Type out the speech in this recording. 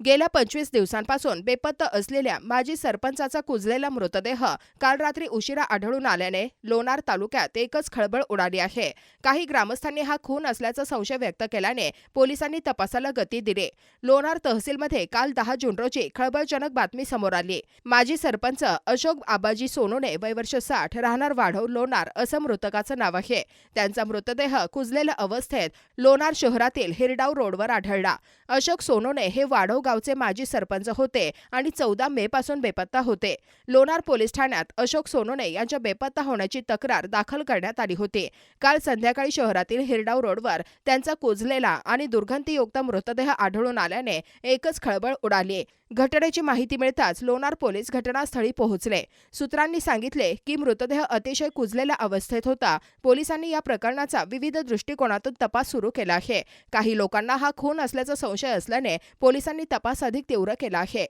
गेल्या पंचवीस दिवसांपासून बेपत्ता असलेल्या माजी सरपंचाचा कुजलेला मृतदेह काल रात्री उशिरा आढळून आल्याने लोणार तालुक्यात एकच खळबळ उडाली आहे. काही ग्रामस्थांनी हा खून असल्याचा संशय व्यक्त केल्याने पोलिसांनी तपासाला गती दिली. लोणार तहसीलमध्ये काल दहा जून रोजी खळबळजनक बातमी समोर आली. माजी सरपंच अशोक आबाजी सोनोने वयवर्ष साठ राहणार वाढव लोणार असं मृतकाचं नाव आहे. त्यांचा मृतदेह कुजलेल्या अवस्थेत लोणार शहरातील हिरडाव रोडवर आढळला. अशोक सोनोने हे वाढव गावचे माजी सरपंच होते आणि चौदा मे पासून बेपत्ता होते. लोणार पोलीस ठाण्यात अशोक सोनोने यांच्या बेपत्ता होण्याची तक्रार दाखल करण्यात आली होती. काल संध्याकाळी शहरातील हिरडाव रोडवर त्यांचा कुजलेला आणि दुर्गंधीयुक्त मृतदेह आढळून आल्याने एकच खळबळ उडाली. घटनेची माहिती मिळताच लोणार पोलीस घटनास्थळी पोहोचले. सूत्रांनी सांगितले की मृतदेह अतिशय कुजलेल्या अवस्थेत होता. पोलिसांनी या प्रकरणाचा विविध दृष्टिकोनातून तपास सुरू केला आहे. काही लोकांना हा खून असल्याचा संशय असल्याने पोलिसांनी तपास अधिक तीव्र केला आहे.